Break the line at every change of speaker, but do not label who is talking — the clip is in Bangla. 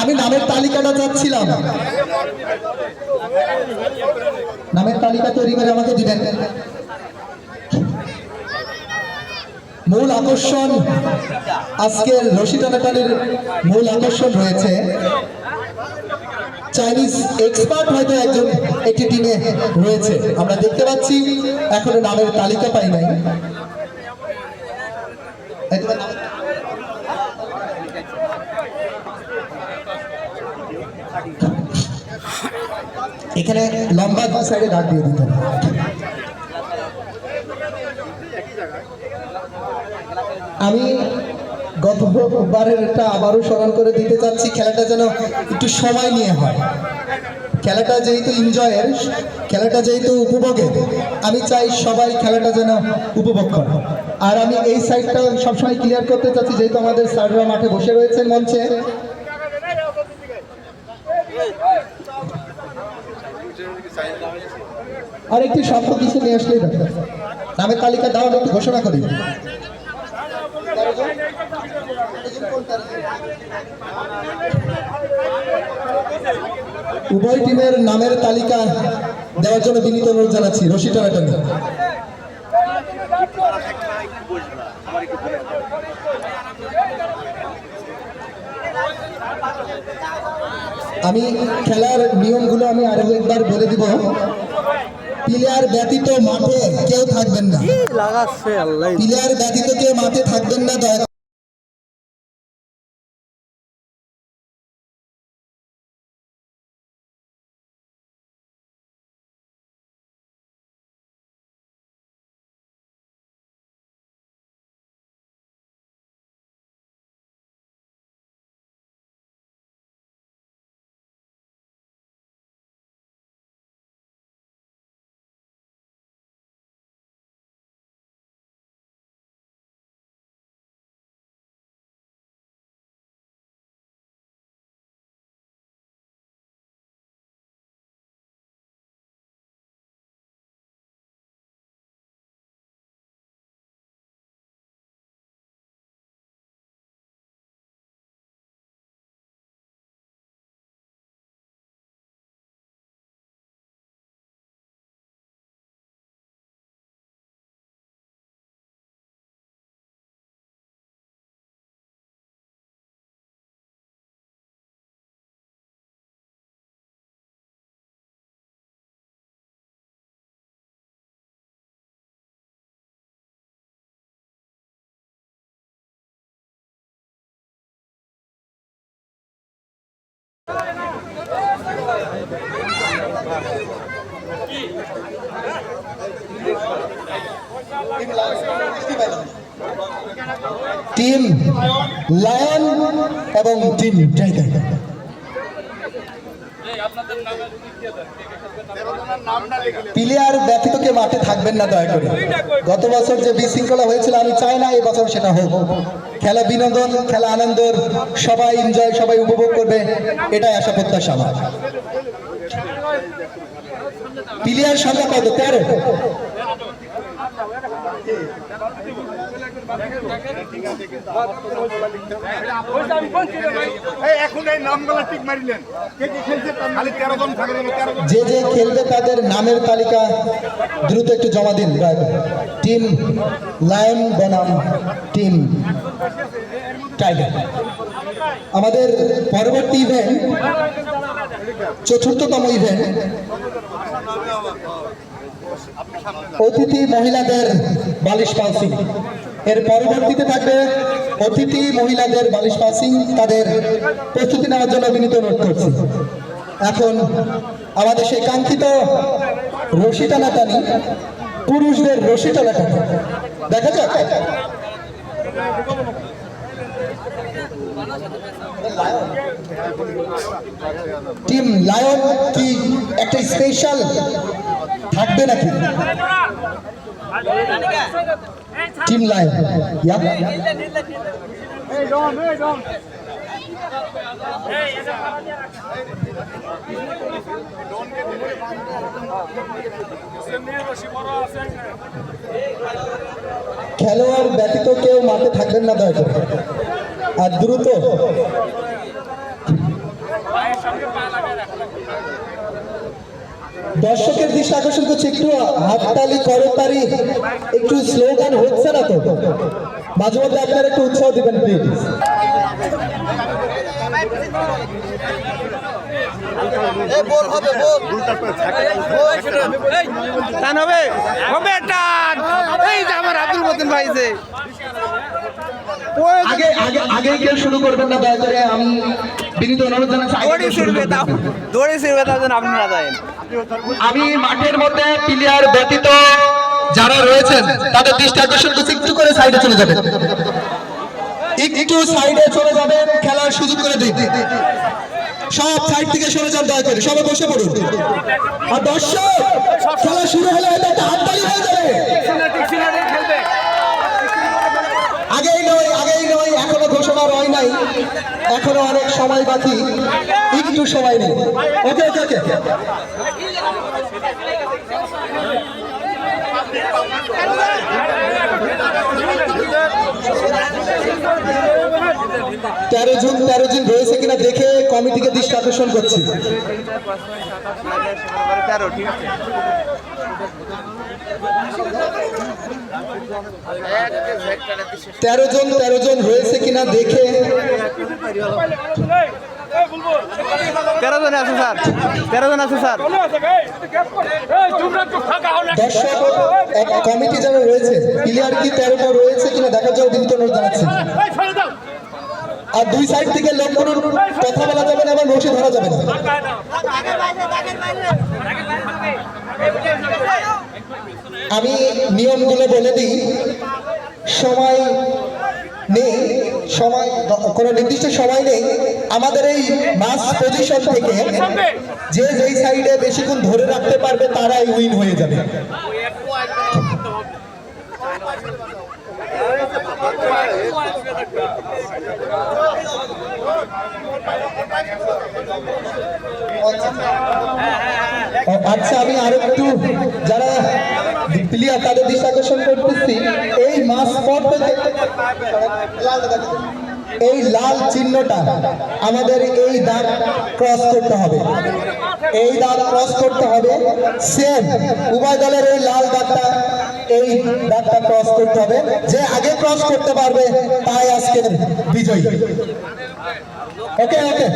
আমি নামের তালিকাটা চাচ্ছিলাম। নামের তালিকা তৈরি করে আমাকে দিবেন। মূল আকর্ষণ আজকের রশি টানাটানির মূল আকর্ষণ রয়েছে। চাইনিজ এক্সপার্ট হয়তো একজন একটি টিমে রয়েছে। আমরা দেখতে পাচ্ছি, এখনও নামের তালিকা পাই নাই। এখানে লম্বা দু সাইডে দাগ দিয়ে দিতে। আমি একটা আবারও স্মরণ করে দিতে চাচ্ছি, খেলাটা যেন একটু সময় নিয়ে হয়। খেলাটা যেহেতু এনজয়ের খেলাটা যেহেতু উপভোগের, আমি চাই সবাই খেলাটা যেন উপভোগ করে। আর আমি এই সাইডটা সবসময় ক্লিয়ার করতে চাচ্ছি, যেহেতু আমাদের স্যাররা মাঠে বসে রয়েছেন মঞ্চে। আর একটি শব্দ কিছু নিয়ে আসলেই ব্যাপার। নামের তালিকা দাও আমি একটু ঘোষণা করি উভয় টিমের নামের তালিকা দেওয়ার জন্য বিনীত অনুরোধ জানাচ্ছি। রশি টানাটানি আমি খেলার নিয়মগুলো আমি আরও একবার বলে দিব। প্লেয়ার ব্যতীত মাঠে কেউ থাকবেন না। প্লেয়ার ব্যতীত কেউ মাঠে থাকবেন না টিম লায়ন এবং টিম টাইগার প্লেয়ার ব্যতীত কে মাঠে থাকবেন না দয়া করে। গত বছর যে বিশৃঙ্খলা হয়েছিল আমি চাই না এই বছর সেটা হোক। খেলা বিনোদন খেলা আনন্দের সবাই এনজয় সবাই উপভোগ করবে এটাই আশা প্রত্যাশা আমার। প্লেয়ার সংখ্যা কত? তেরো।
এই
যে যে খেলবে তাদের নামের তালিকা দ্রুত একটু জমা দিন টিম লায়ন বনাম, টিম টাইগার। আমাদের পরবর্তী ইভেন্ট চতুর্থতম ইভেন্ট অতিথি মহিলাদের বালিশ পাসিং এর পরবর্তীতে থাকবে অতিথি মহিলাদের বালিশ পাসিং, তাদের প্রস্তুতি নেওয়ার জন্য বিনীত অনুরোধ করছি। এখন আমাদের সেই কাঙ্ক্ষিত রশি টানাটানি পুরুষদের রশি টানাটানি দেখা যাক। টিম লায়ন কি একটা স্পেশাল থাকবে নাকি? টিম
লাইন ডন Hey, Dom.
খেলোয়াড় ব্যতীত কেউ মাঠে থাকবেন না দয়া করে আর দ্রুত দর্শকের দৃষ্টি আকর্ষণ করছে একটু হাততালি করতালি একটু স্লোগান হচ্ছে না তো? মাঝে মধ্যে আপনারা একটু উৎসাহ দিবেন প্লিজ
টান হবে। হবে টান। এই যে আমার আব্দুল মতিন ভাই যে।
আগে আগে আগে কেউ শুরু করবেন না দয়া করে আমি বিনীত অনুরোধ জানাচ্ছি
দড়ি যেন আপনারা যায়
আমি মাঠের মধ্যে প্লেয়ার ব্যতীত যারা রয়েছেন, তাদের দৃষ্টি আকর্ষণ করছি একটু করে সাইডে চলে যাবেন। একটু সাইডে চলে যাবেন, খেলার সুযোগ করে দিন। সব সাইড থেকে সরে যান দয়া করে, সবাই বসে পড়ুন। আর দর্শক, খেলা শুরু হলে হয়তো একটা হাততালি হয়ে যাবে। আগেই নয় আগেই নয়, এখনও ঘোষণা রয় নাই। এখনও অনেক সময় বাকি, একটু সময় নেই। ওকে ওকে ওকে। তেরো জন তেরো জন রয়েছে কিনা দেখে কমিটিকে দৃষ্টি আকর্ষণ করছি।
তেরো
জন তেরো জন রয়েছে কিনা দেখে
তেরো স্যার। স্যার।
রয়েছে তেরোটা রয়েছে আর দুই সাইড থেকে লোক যাবে না এবং ধরা যাবে আমি নিয়মগুলো বলে দিই। সময় নেই সময়, কোনো নির্দিষ্ট সময় নেই। আমাদের এই মাস পজিশন থেকে যে যেই সাইডে বেশিক্ষণ ধরে রাখতে পারবে, তারাই উইন হয়ে যাবে। আচ্ছা আমি আরও একটু যারা প্লেয়ার তাদের দৃষ্টি আকর্ষণ করতেছি। এই মাস পর এই লাল চিহ্নটা আমাদের এই দাগ ক্রস করতে হবে। এই দাগ ক্রস করতে হবে। সেম উভয় দলের এই লাল দাগটা, এই দাগটা ক্রস করতে হবে। যে আগে ক্রস করতে পারবে, তাই আজকের বিজয়ী। ওকে ওকে